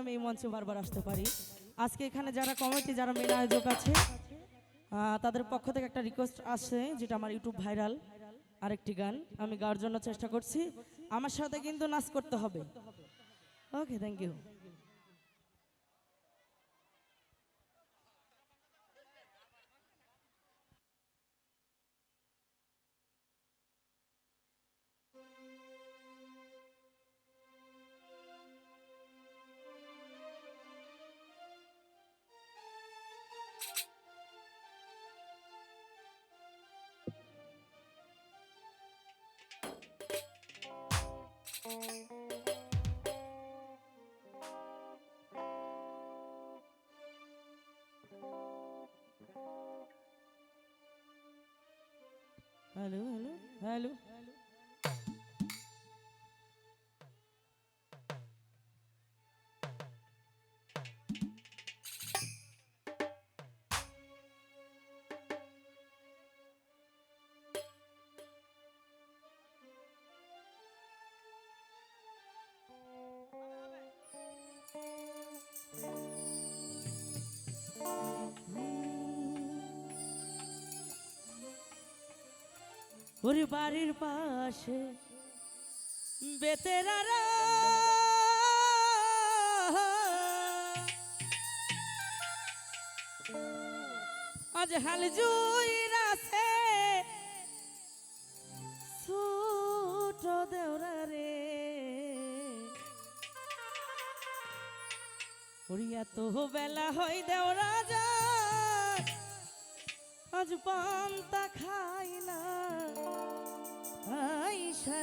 আমি এই মঞ্চে বারবার আসতে পারি। আজকে এখানে যারা কমিটি, যারা মেন আয়োজক আছে তাদের পক্ষ থেকে একটা রিকোয়েস্ট আসছে, যেটা আমার ইউটিউব ভাইরাল আরেকটি গান। আমি গাওয়ার জন্য চেষ্টা করছি। আমার সাথে কিন্তু নাচ করতে হবে। Okay thank you Alô, alô, alô. ওর বাড়ির পাশে বেতেরারা আজ হাল জুইরাছে ছোট দেওরা রে ওরিয়া তো বেলা হয় দেওরা যা। আজ পান্তা খাই না। আইসা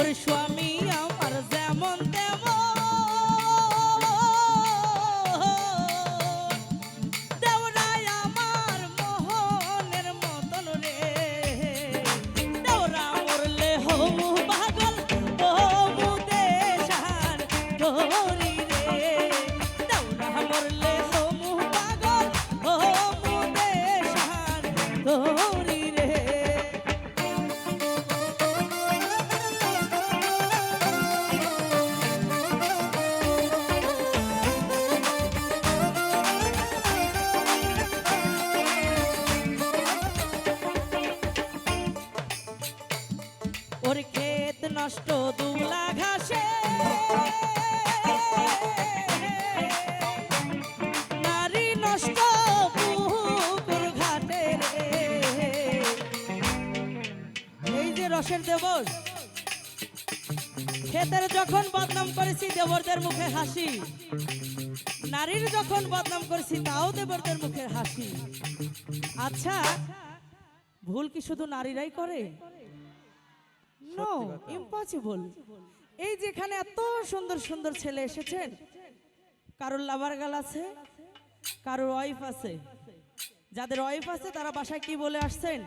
ওরে ওর ক্ষেত নষ্ট দুলা ঘাসে নারী নষ্ট পুকুর ঘাটে এই যে রসের দেবর, ক্ষেতের যখন বদনাম করেছি দেবরদের মুখে হাসি, নারীর যখন বদনাম করেছি তাও দেবরদের মুখে হাসি। আচ্ছা ভুল কি শুধু নারীরাই করে? নো ইম্পসিবল এই যেখানে এত সুন্দর সুন্দর ছেলে এসেছেন কারোর লাভার গাল আছে কারোর ওয়াইফ আছে। যাদের ওয়াইফ আছে তারা বাসায় কি বলে আসছেন?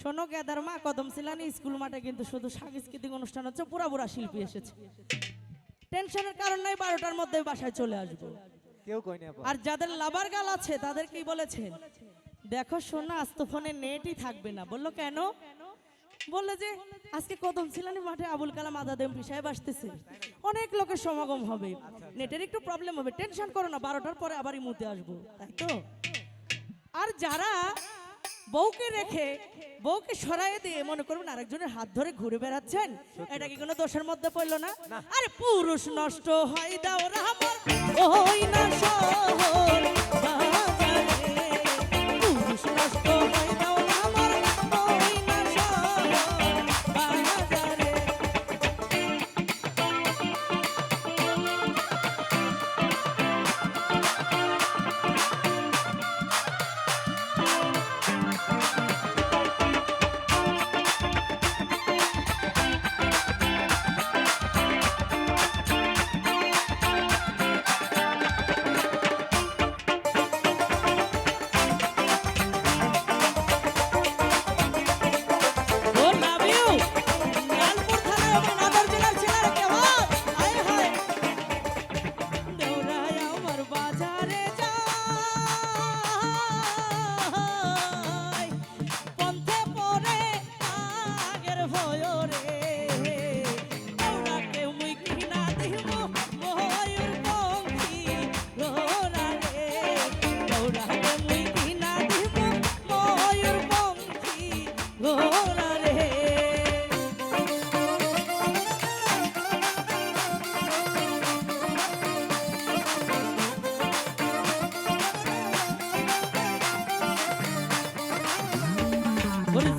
শোনো গেদার মা কদম সিলানি স্কুল মাঠে কিন্তু শুধু সাংস্কৃতিক অনুষ্ঠান হচ্ছে পুরা পুরা শিল্পী এসেছে। টেনশনের কারণ নাই বারোটার মধ্যে বাসায় চলে আসব। আর যাদের লাভার গাল আছে তাদের কি বলেছেন দেখো সোনা আজ তো ফোনে নেটই থাকবে না। বলল কেন? বললে যে আজকে কদম ছিলানি মাঠে আবুল কালাম আদাদেম সাহেব আসতেছে। অনেক লোকের সমাগম হবে। নেটের একটু প্রবলেম হবে। টেনশন করো না বারোটার পরে আবার ইমুতে আসব। তাই তো? আর যারা বউকে রেখে বউকে সরাইয়ে দিয়ে মনে করবেন আরেকজনের হাত ধরে ঘুরে বেড়াচ্ছেন এটা কি কোনো দোষের মধ্যে পড়ল না? আরে পুরুষ নষ্ট হয় দাও রামার ওই না শহর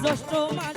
জ্যৈষ্ঠ মাস